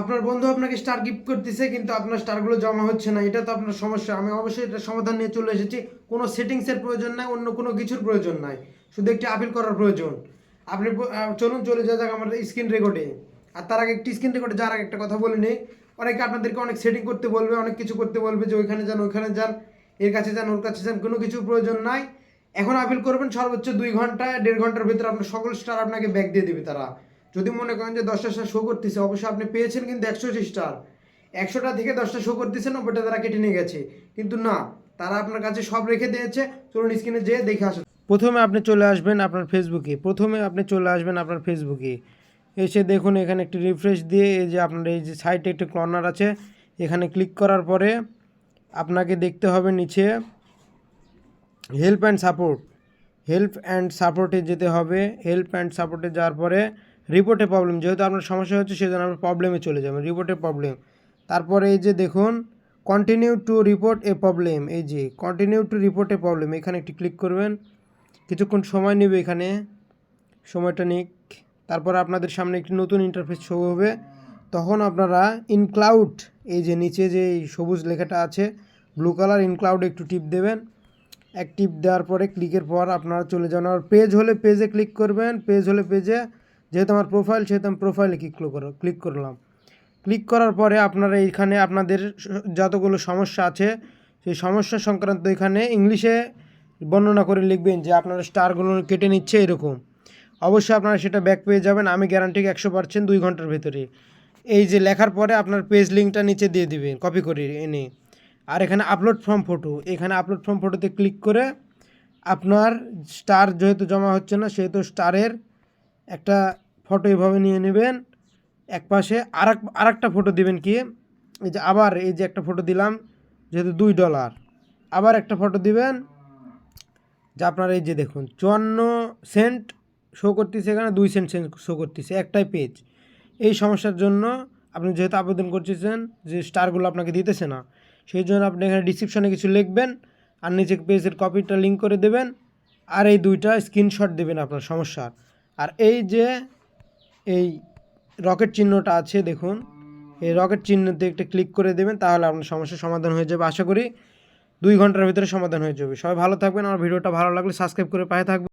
আপনার বন্ধু আপনাকে স্টার গিফট করতেছে, কিন্তু আপনার স্টারগুলো জমা হচ্ছে না। এটা তো আপনার সমস্যা। আমি অবশ্যই এটা সমাধান নিয়ে চলে এসেছি। কোনো সেটিংসের প্রয়োজন নাই, অন্য কোনো কিছুর প্রয়োজন নাই। শুধু একটি আপিল করার প্রয়োজন। আপনি চলুন, চলে যাওয়া যাক আমার স্ক্রিন রেকর্ডে আর তার আগে একটি স্ক্রিন রেকর্ডে যার আগে একটা কথা বলে নিই। অনেকে আপনাদেরকে অনেক সেটিং করতে বলবে, অনেক কিছু করতে বলবে যে ওইখানে যান ওইখানে যান, এর কাছে যান, ওর কাছে যান, কোনো কিছু প্রয়োজন নাই। এখন আপিল করবেন সর্বোচ্চ দুই ঘণ্টা, দেড় ঘণ্টার ভিতরে আপনার সকল স্টার আপনাকে ব্যাক দিয়ে দেবে তারা। যদি মনে করেন যে দশটা স্টার শো করতেছে, অবশ্যই আপনি পেয়েছেন কিন্তু একশো স্টার একশোটা থেকে দশটা শো করতেছে, নব্বইটা তারা কেটে নিয়ে গেছে। কিন্তু না, তারা আপনার কাছে সব রেখে দিয়েছে, চলুন স্ক্রিনে যেয়ে দেখে আসুন প্রথমে আপনি চলে আসবেন আপনার ফেসবুকে প্রথমে আপনি চলে আসবেন আপনার ফেসবুকে এসে দেখুন এখানে একটি রিফ্রেশ দিয়ে, এই যে আপনার এই যে সাইডে একটি কর্নার আছে, এখানে ক্লিক করার পরে আপনাকে দেখতে হবে নিচে help and support help and সাপোর্টে যেতে হবে। হেল্প অ্যান্ড সাপোর্টে যাওয়ার পরে রিপোর্টে প্রবলেম যেহেতু আপনার সমস্যা হচ্ছে, সেজন্য আপনার প্রবলেমে চলে যাবেন রিপোর্টে প্রবলেম তারপরে এই যে দেখুন continue to report a problem এই যে continue to report a problem এখানে একটি ক্লিক করবেন। কিছুক্ষণ সময় নেবে এখানে। সময়টা নিক। তারপর আপনাদের সামনে একটি নতুন ইন্টারফেস শো হবে। তখন আপনারা ইনক্লাউড এই যে নিচে যে সবুজ লেখাটা আছে ব্লু কালার ইনক্লাউড একটু টিপ দেবেন। এক টিপ দেওয়ার পরে ক্লিকের পর আপনারা চলে যান। আর পেজ হলে পেজে ক্লিক করবেন। পেজ হলে পেজে যেহেতু আমার প্রোফাইল সেহেতু আমি প্রোফাইলে ক্লিক করো ক্লিক করলাম। ক্লিক করার পরে আপনারা এইখানে আপনাদের যতগুলো সমস্যা আছে, সেই সমস্যা সংক্রান্ত এখানে ইংলিশে বর্ণনা করে লিখবেন যে আপনারা স্টারগুলো কেটে নিচ্ছে এরকম। অবশ্যই আপনারা সেটা ব্যাক পেয়ে যাবেন, আমি গ্যারান্টি একশো পার্সেন্ট দুই ঘণ্টার ভেতরে। এই যে লেখার পরে আপনার পেজ লিঙ্কটা নিচে দিয়ে দিবেন কপি করে এনে। আর এখানে আপলোড ফর্ম ফটো এখানে আপলোড ফর্ম ফটোতে ক্লিক করে আপনার স্টার যেহেতু জমা হচ্ছে না, সেহেতু স্টারের একটা ফটো এভাবে নিয়ে নেবেন। এক পাশে আর এক আর একটা ফটো দিবেন কি? এই যে আবার এই যে একটা ফটো দিলাম, যেহেতু দুই ডলার আবার একটা ফটো দিবেন, যে আপনার এই যে দেখুন, চুয়ান্ন সেন্ট শো করতেছে এখানে, দুই সেন্ট সেন্ট শো করতেছে, একটাই পেজ এই সমস্যার জন্য আপনি যেহেতু আবেদন করতেছেন, যে স্টারগুলো আপনাকে দিতেছে না, সেই জন্য আপনি এখানে ডিসক্রিপশনে কিছু লিখবেন, আর নিচে পেজের কপিটা লিঙ্ক করে দেবেন, আর এই দুইটা স্ক্রিনশট দেবেন আপনার সমস্যার। আর এই যে এই রকেট চিহ্নটা আছে, দেখুন। এই রকেট চিহ্নতে একটা ক্লিক করে দেবেন, তাহলে আপনার সমস্যার সমাধান হয়ে যাবে। আশা করি দুই ঘণ্টার ভিতরে সমাধান হয়ে যাবে। সবাই ভালো থাকবেন। আমার ভিডিওটা ভালো লাগলে সাবস্ক্রাইব করে পায়ে থাকবেন।